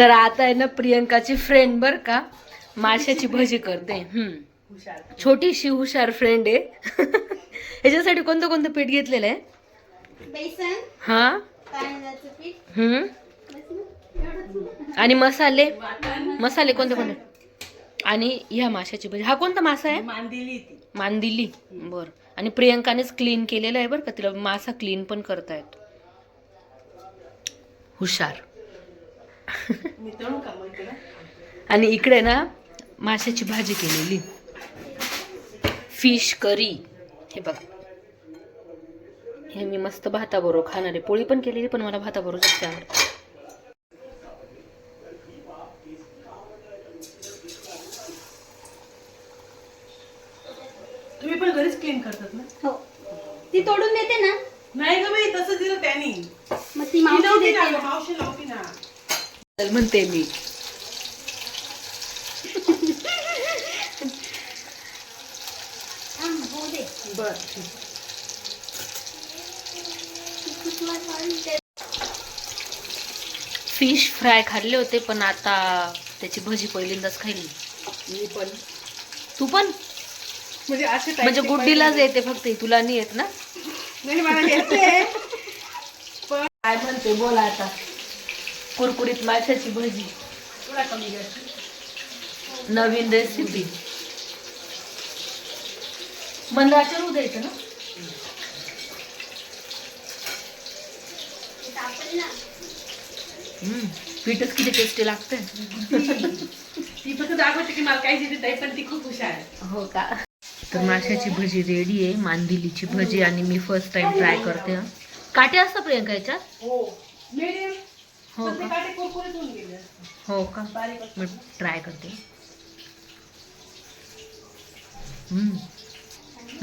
तर आता आहे ना प्रियंकाची फ्रेंड बर का. माशाची भजी करते. हम्म. हुशार. छोटीशी हुशार फ्रेंड आहे. ह्याच्यासाठी कोणतं कोणतं पीठ घेतलेलं आहे? बेसन. हा? हम्म. आणि मसाले? मसाले कोणते कोणते? आणि ह्या माशाची भजी. हा कोणता मासा आहे? मांदिली मांदिली. बर. आणि प्रियंकानेच क्लीन केलेलं आहे बरं का? तिला मासा क्लीन पण करता येतो हुशार मी तळू का मग इकडं आणि इकडे ना माशाची भाजी केलेली. फिश करी हे बघा. हे मी मस्त भाताबरोबर खाणार आहे. पोळी पण केलेली पण मला भाताबरोबर जास्त आवडते. तुम्ही पण घरीच क्लीन करतात ना? हो. ती तोडून देते ना. नाही ग बाई तसं दिलं त्यांनी. मग ती मावशी ना देते मावशी नव्हती ना. म्हणते मी. बर. फिश फ्राय खाल्ले होते पण आता त्याची भजी पहिल्यांदाच खाल्ली. मी पण. तू पण? म्हणजे असे म्हणजे गुड्डीलाच येते फक्त तुला नाही येत ना? नाही मला येते. काय म्हणते बोला आता. कुरकुरीत माशाची भजी. थोडा कमी गॅस नवीन रेसिपी मंदाच्यावर द्यायचं ना. हम्म, पीठच किती टेस्टी लागते ती फक्त दाखवते की मला काही देते ताई पण ती खूप हुशार आहे. हो का? तर माशाची भजी रेडी आहे मांदिलीची भजी आणि मी फर्स्ट टाइम ट्राय करते. काटे असतात प्रियंका याच्यात? हो. मिडियम हो ते का? काटे कुरकुरीत होऊन गेले असते. हो का? बारीक. मी ट्राय करते.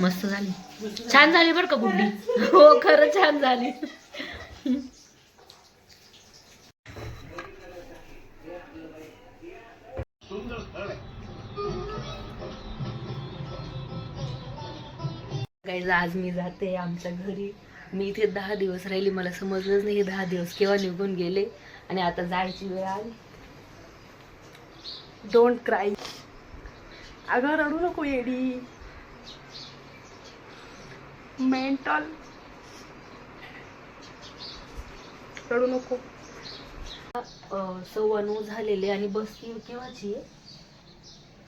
मस्त झाली. छान झाली बरं का बुड्डी हो खरं छान झाली. आज मी जाते आमच्या घरी. मी इथे दहा दिवस राहिली मला समजलंच नाही हे दहा दिवस केव्हा निघून गेले आणि आता जायची वेळ आली. डोंट क्राय अगं रडू नको येडी. मेंटल रडू नको. सव्वा नऊ झालेले आणि बस केव्हाची आहे?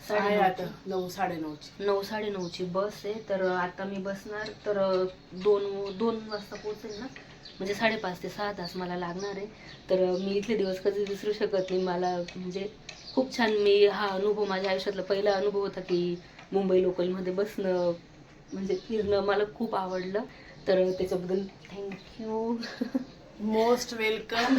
साडे आता. नऊ साडे नऊची. नऊ साडे नऊची बस आहे. तर आता मी बसणार तर दोन दोन वाजता पोहोचेल ना? म्हणजे साडेपाच ते सहा तास मला लागणार आहे. तर मी इथले दिवस कधी विसरू शकत नाही. मला म्हणजे खूप छान मी हा अनुभव माझ्या आयुष्यातला पहिला अनुभव होता की मुंबई लोकलमध्ये बसणं म्हणजे फिरणं मला खूप आवडलं. तर त्याच्याबद्दल थँक्यू मोस्ट वेलकम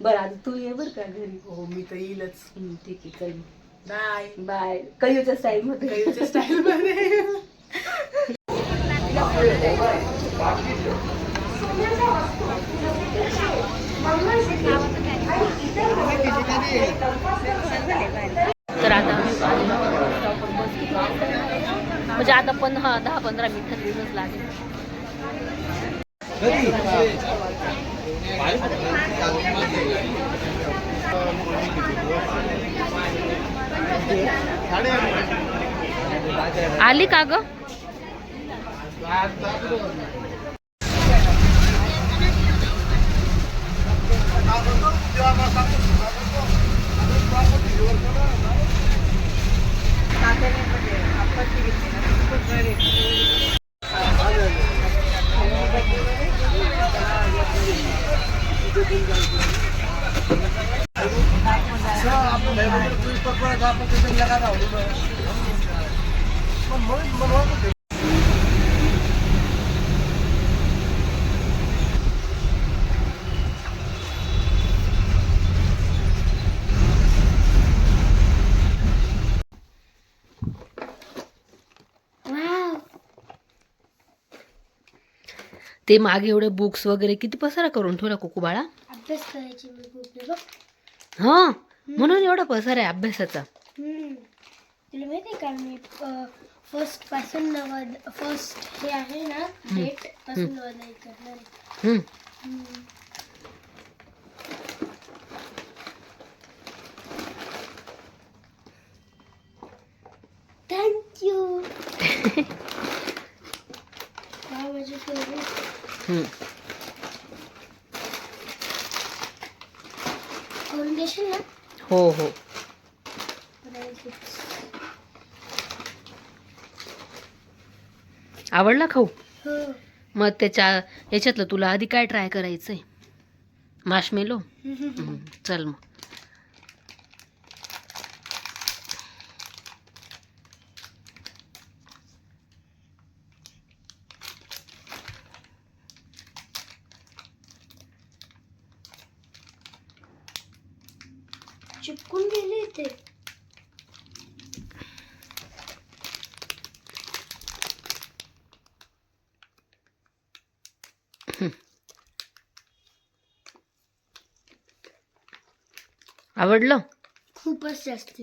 बरं आता तू ये बरं का घरी? हो मी तर येईलच. ठीक आहे चल. बाय बाय कयूच्या स्टाईलमध्ये कैच्या स्टाईल मध्ये. तर आता? म्हणजे आता पण हा दहा पंधरा मिनिटात येऊनच लागेल. आली का ग? ते मागे एवढे बुक्स वगैरे किती पसारा करून ठेवला कुकू बाळा अभ्यास करायची हा म्हणून एवढा पसारा आहे अभ्यासाचा. तुला माहिती का मी फर्स्टपासून नवद फर्स्ट हे आहे ना डेटपासून नवदाई करणार आहे. हम्म. Thank you. हो हो. आवडला खाऊ? हो. मग त्याच्या याच्यातलं तुला आधी काय ट्राय करायचंय? माशमेलो चल मग. चिपकून गेले ते आवडलं? खूपच जास्त.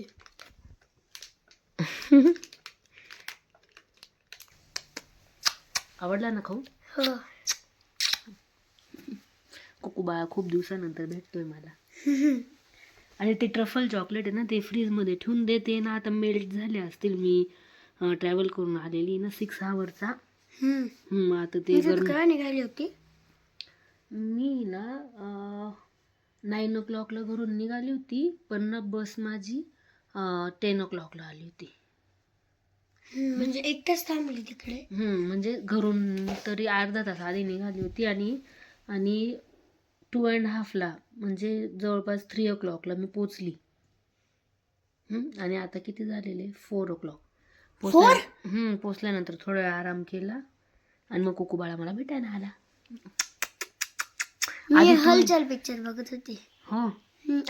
आवडला ना खाऊ? हो. कुकू बाळा खूप दिवसानंतर भेटतोय मला. आणि ते ट्रफल चॉकलेट आहे ना ते फ्रीजमध्ये ठेवून देते ना आता मेल्ट झाले असतील मी ट्रॅव्हल करून आलेली ना सिक्स आवरचा हम्म. आता ते काय निघाली होती? मी ना नाईन ओ क्लॉकला घरून निघाली होती पण बस माझी टेन ओ क्लॉकला आली होती. म्हणजे एक तास थांबली तिकडे? हम्म, म्हणजे घरून तरी अर्धा तास आधी निघाली होती आणि आणि टू अँड हाफला म्हणजे जवळपास थ्री ओ क्लॉकला मी पोचली. हम्म, आणि आता किती झालेले? फोर ओ क्लॉक पोचल्या पोचल्यानंतर थोडा वेळ आराम केला आणि मग कुकूबाळा मला भेटायला आला. मी हलचल पिक्चर बघत होती. हो.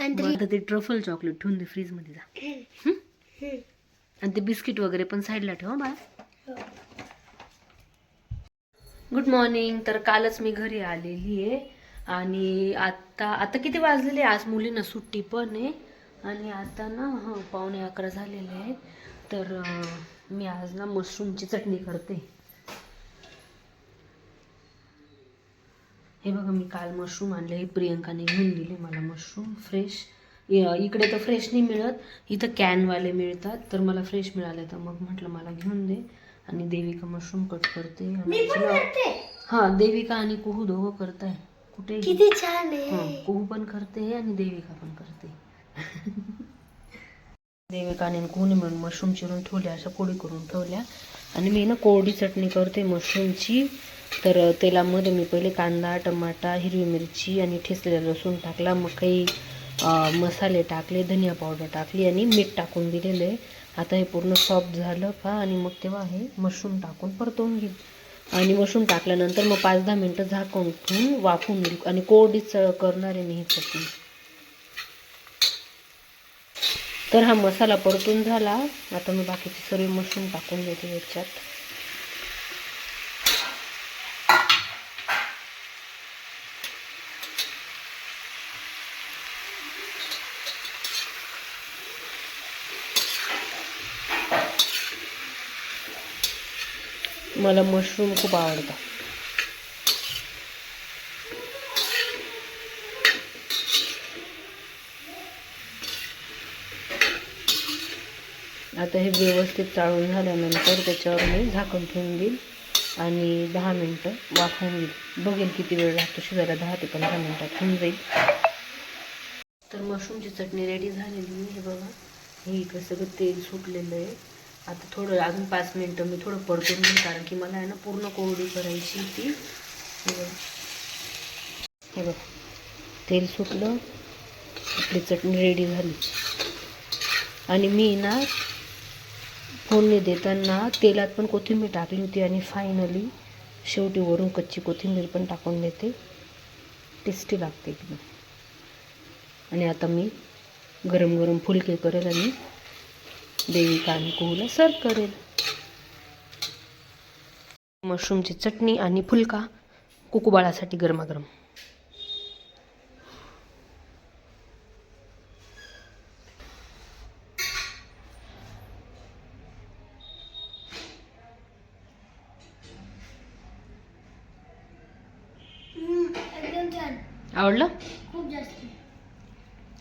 आणि बरं, आता ते ट्रफल चॉकलेट ठेवून दे फ्रीजमध्ये जा. हम्म. आणि ते बिस्किट वगैरे पण साईडला ठेव हं बाळा. हो. गुड मॉर्निंग तर कालच मी घरी आलेली आहे. आणि आता आता किती वाजलेले आज मुलींना सुट्टी पण आहे. आणि आता ना हां पावणे अकरा झालेले आहेत. तर मी आज ना मशरूमची चटणी करते. हे बघा मी काल मशरूम आणले प्रियंकाने घेऊन दिले मला मशरूम फ्रेश इकडे तर फ्रेश नाही मिळत इथं कॅनवाले मिळतात तर मला फ्रेश मिळाले तर मग म्हटलं मला घेऊन दे. आणि देविका मशरूम कट करते. हा देविका आणि कुहू दोघं करताय. कुठे? किती छान हा कुहू पण करते आणि देविका पण करते. देविकाने आणि कुहूने मिळून मशरूम चिरून ठेवल्या अशा पोळी करून ठेवल्या. आणि मी ना कोरडी चटणी करते मशरूमची तर तेलामध्ये मी पहिले कांदा टमाटा हिरवी मिरची आणि ठेचलेला लसूण टाकला. मग काही मसाले टाकले धनिया पावडर टाकली आणि मीठ टाकून दिलेलं आहे. आता हे पूर्ण सॉफ्ट झालं का आणि मग तेव्हा हे मशरूम टाकून परतवून घेईल आणि मशरूम टाकल्यानंतर मग पाच दहा मिनटं झाकून ठेवून वाफून घेईल आणि कोरडीच करणार आहे मी ही चटणी. तर हा मसाला परतून झाला. आता मी बाकीचे सर्व मशरूम टाकून देते याच्यात. मला मशरूम खूप आवडतात आता हे व्यवस्थित चाळून झाल्यानंतर त्याच्यावर मी झाकण ठेवून देईल आणि दहा मिनटं वाफवून घेईल. बघेल किती वेळ लागतो शिजायला दहा ते पंधरा मिनटात होऊन जाईल. तर मशरूमची चटणी रेडी झालेली आहे हे बघा. हे इकडे सगळं तेल सुटलेलं आहे. आता थोडं अजून पाच मिनटं मी थोडं परतून घेईन कारण की मला आहे ना पूर्ण कोरडी करायची ती हे हे बघ. तेल सुटलं आपली चटणी रेडी झाली. आणि मी ना फोडणी देताना तेलात पण कोथिंबीर टाकली होती आणि फायनली शेवटी वरून कच्ची कोथिंबीर पण टाकून देते. टेस्टी लागते एकदम. आणि आता मी गरम गरम फुलके करेल आणि देविका आणि सर्व करेल. मशरूमची चटणी आणि फुलका कुकुबाळासाठी गरमागरम.